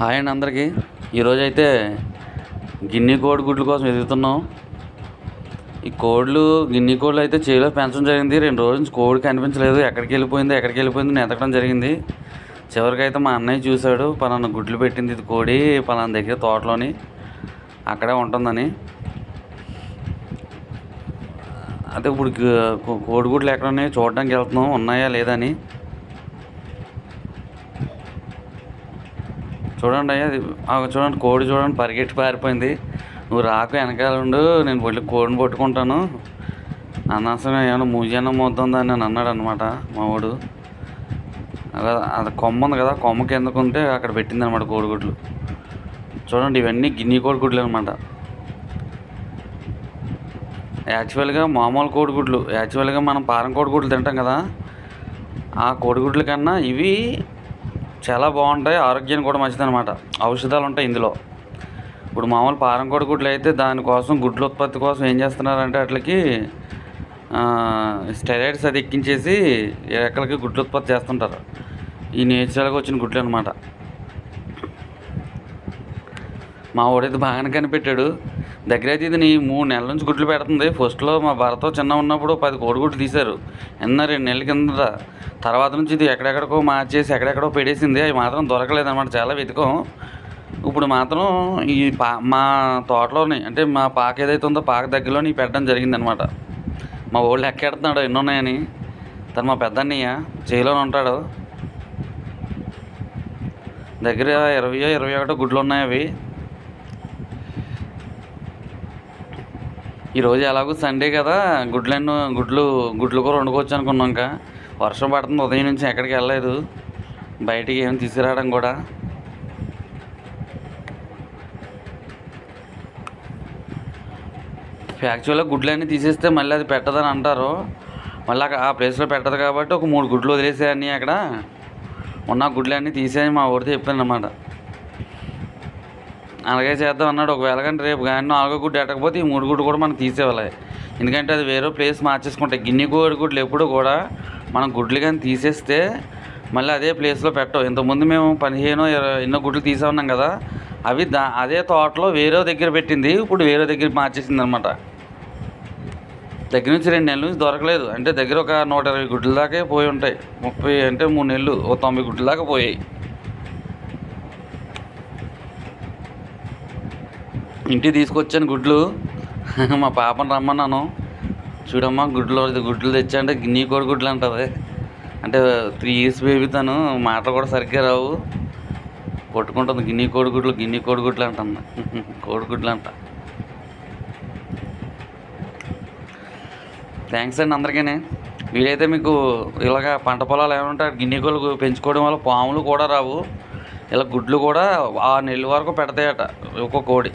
Hi అండి అందరికీ. ఈరోజు అయితే కోడి గుడ్ల కోసం ఎదుగుతున్నాం. ఈ కోళ్ళు గిన్ని కోళ్ళు అయితే చేలో పెంచడం జరిగింది. రెండు రోజుల నుంచి కోడి కనిపించలేదు. ఎక్కడికి వెళ్ళిపోయింది ఎక్కడికి వెళ్ళిపోయింది అని ఎతకడం జరిగింది. చివరికి అయితే మా అన్నయ్య చూశాడు పలానా గుడ్లు పెట్టింది ఇది కోడి పలానా దగ్గర తోటలోని అక్కడే ఉంటుందని. అయితే ఇప్పుడు కోడిగుడ్లు ఎక్కడ ఉన్నాయి చూడడానికి వెళ్తున్నాం ఉన్నాయా లేదా చూడండి అయ్యా అది చూడండి కోడి చూడండి పరిగెట్టి పారిపోయింది. నువ్వు రాకు వెనకాల ఉండు నేను వెళ్ళి కోడిని పట్టుకుంటాను. అనవసరంగా ఏమైనా మూజానం మోద్దా అని అన్నాడు అనమాట మా వాడు. అలా అది కొమ్మ ఉంది కదా కొమ్మ కిందకు ఉంటే అక్కడ పెట్టింది అనమాట కోడిగుడ్లు చూడండి ఇవన్నీ గిన్నె కోడిగుడ్లు అనమాట. యాక్చువల్గా మామూలు కోడిగుడ్లు యాక్చువల్గా మనం పారం కోడిగుడ్లు తింటాం కదా ఆ కోడిగుడ్ల కన్నా ఇవి చాలా బాగుంటాయి ఆరోగ్యానికి కూడా మంచిది అనమాట ఔషధాలు ఉంటాయి ఇందులో. ఇప్పుడు మామూలు పారం కోడిగుడ్లు అయితే దానికోసం గుడ్ల ఉత్పత్తి కోసం ఏం చేస్తున్నారంటే అట్లకి స్టెరాయిడ్స్ అది ఎక్కించేసి ఎక్కడికి గుడ్లు ఉత్పత్తి చేస్తుంటారు. ఈ నేచురల్గా వచ్చిన గుడ్లు అనమాట మా వాడైతే బాగానే కనిపెట్టాడు. దగ్గర అయితే ఇది మూడు నెలల నుంచి గుడ్లు పెడుతుంది. ఫస్ట్లో మా భర్త చిన్న ఉన్నప్పుడు పది కోడిగుడ్లు తీశారు. ఎన్న రెండు నెలల కింద తర్వాత నుంచి ఇది ఎక్కడెక్కడికో మార్చేసి ఎక్కడెక్కడో పెట్టేసింది అవి మాత్రం దొరకలేదన్నమాట. చాలా వెతుకం. ఇప్పుడు మాత్రం ఈ పా మా తోటలోని అంటే మా పాక ఏదైతే ఉందో పాక దగ్గరలోని పెట్టడం జరిగిందనమాట మా వాళ్ళు ఎక్కెడుతున్నాడు ఎన్నున్నాయని తను మా పెద్దన్నయ్య చేలోనే ఉంటాడు. దగ్గర ఇరవయో ఇరవై ఒకటో గుడ్లు ఉన్నాయి అవి. ఈరోజు ఎలాగో సండే కదా. గుడ్లను గుడ్లు గుడ్లు కూడా వండుకోవచ్చు అనుకున్నాక. వర్షం పడుతుంది ఉదయం నుంచి ఎక్కడికి వెళ్ళలేదు. బయటికి ఏం తీసుకురావడం కూడా. యాక్చువల్గా గుడ్లన్నీ తీసేస్తే మళ్ళీ అది పెట్టదని అంటారు. మళ్ళీ అక్కడ ఆ ప్లేస్లో పెట్టదు కాబట్టి ఒక మూడు గుడ్లు వదిలేసాయని అక్కడ. ఉన్న గుడ్లన్నీ తీసేయని మా ఊరితో చెప్పాను అన్నమాట అలాగే చేద్దాం అన్నాడు. ఒకవేళ కానీ రేపు కానీ నాలుగో గుడ్డు ఎట్టకపోతే ఈ మూడు గుడ్డు కూడా మనం తీసేవాలి ఎందుకంటే అది వేరే ప్లేస్ మార్చేసుకుంటాయి గిన్నె కోడి గుడ్లు ఎప్పుడు కూడా మనం గుడ్లు కానీ తీసేస్తే మళ్ళీ అదే ప్లేస్లో పెట్టవు. ఇంతకుముందు మేము పదిహేను ఇరవై ఎన్నో గుడ్లు తీసా ఉన్నాం కదా అవి దా అదే తోటలో వేరే దగ్గర పెట్టింది. ఇప్పుడు వేరే దగ్గర మార్చేసింది అనమాట దగ్గర నుంచి రెండు నెలల నుంచి దొరకలేదు. అంటే దగ్గర ఒక నూట ఇరవై గుడ్ల దాకా పోయి ఉంటాయి. ముప్పై అంటే మూడు నెలలు ఓ తొంభై గుడ్ల దాకా పోయాయి. ఇంటికి తీసుకొచ్చాను గుడ్లు. మా పాపను రమ్మన్నాను. చూడమ్మా గుడ్లు గుడ్లు తెచ్చా అంటే నీ కోడి గుడ్లు అంటుంది. అంటే త్రీ ఇయర్స్ బేబీ తను మాటలు కూడా సరిగ్గా రావు. కొట్టుకుంటుంది గిన్ని కోడిగుడ్లు గిన్ని కోడిగుడ్లు అంటుంది. కోడిగుడ్లు అంట. థ్యాంక్స్ అండి అందరికీ వీలైతే మీకు ఇలాగ పంట పొలాలు ఏమైనా ఉంటే గిన్నె కోళ్ళు పెంచుకోవడం వల్ల పాములు కూడా రావు. ఇలా గుడ్లు కూడా ఆ నెల వరకు పెడతాయట ఒక్కొక్క కోడి.